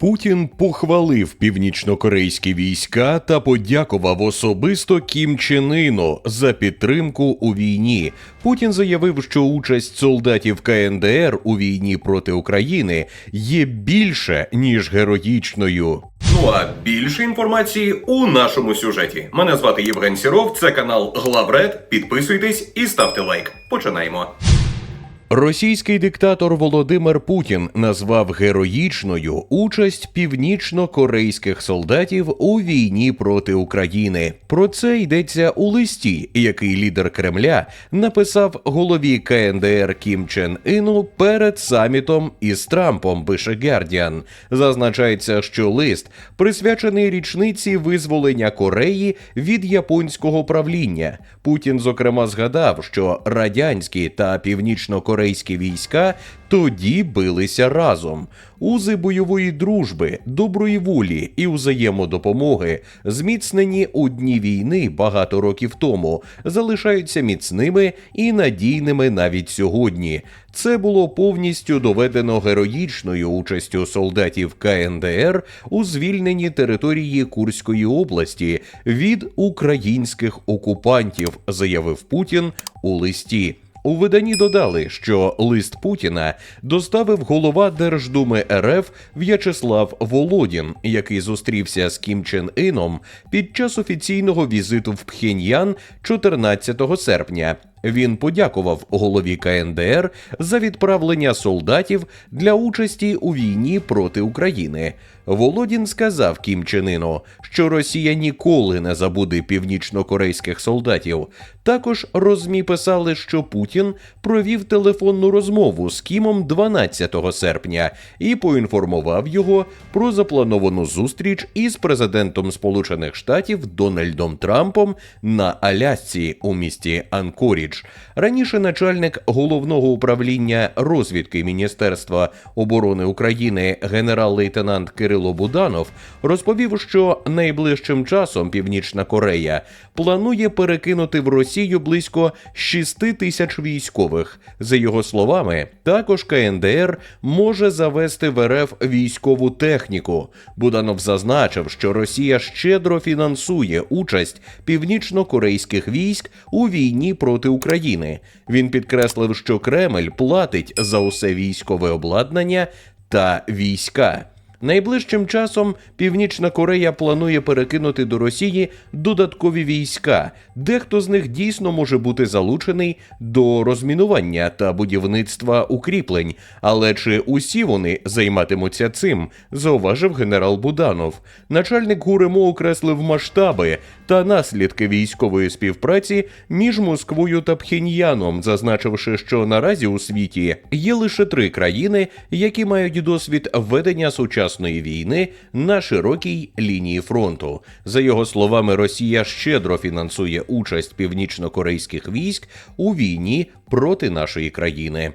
Путін похвалив північнокорейські війська та подякував особисто Кім Чен Іну за підтримку у війні. Путін заявив, що участь солдатів КНДР у війні проти України є більше ніж героїчною. Ну а більше інформації у нашому сюжеті. Мене звати Євген Сіров, це канал Главред. Підписуйтесь і ставте лайк. Починаємо. Російський диктатор Володимир Путін назвав героїчною участь північно-корейських солдатів у війні проти України. Про це йдеться у листі, який лідер Кремля написав голові КНДР Кім Чен Іну перед самітом із Трампом. Пише Guardian. Зазначається, що лист присвячений річниці визволення Кореї від японського правління. Путін, зокрема, згадав, що радянські та північно-корейські війська тоді билися разом. Узи бойової дружби, доброї волі і взаємодопомоги, зміцнені у дні війни багато років тому, залишаються міцними і надійними навіть сьогодні. Це було повністю доведено героїчною участю солдатів КНДР у звільненні території Курської області від українських окупантів, заявив Путін у листі. У виданні додали, що лист Путіна доставив голова Держдуми РФ В'ячеслав Володін, який зустрівся з Кім Чен Іном під час офіційного візиту в Пхеньян 14 серпня. Він подякував голові КНДР за відправлення солдатів для участі у війні проти України. Володін сказав Кім Іну, що Росія ніколи не забуде північно-корейських солдатів. Також розмі писали, що Путін провів телефонну розмову з Кімом 12 серпня і поінформував його про заплановану зустріч із президентом Сполучених Штатів Дональдом Трампом на Алясці у місті Анкорідж. Раніше начальник головного управління розвідки Міністерства оборони України генерал-лейтенант Кирило Буданов розповів, що найближчим часом Північна Корея планує перекинути в Росію близько 6 тисяч військових. За його словами, також КНДР може завести в РФ військову техніку. Буданов зазначив, що Росія щедро фінансує участь північно-корейських військ у війні проти України. Він підкреслив, що Кремль платить за усе військове обладнання та війська. Найближчим часом Північна Корея планує перекинути до Росії додаткові війська. Дехто з них дійсно може бути залучений до розмінування та будівництва укріплень. Але чи усі вони займатимуться цим? зауважив генерал Буданов. Начальник ГУРМО окреслив масштаби та наслідки військової співпраці між Москвою та Пхеньяном, зазначивши, що наразі у світі є лише три країни, які мають досвід ведення сучасної війни на широкій лінії фронту. За його словами, Росія щедро фінансує участь північно-корейських військ у війні проти нашої країни.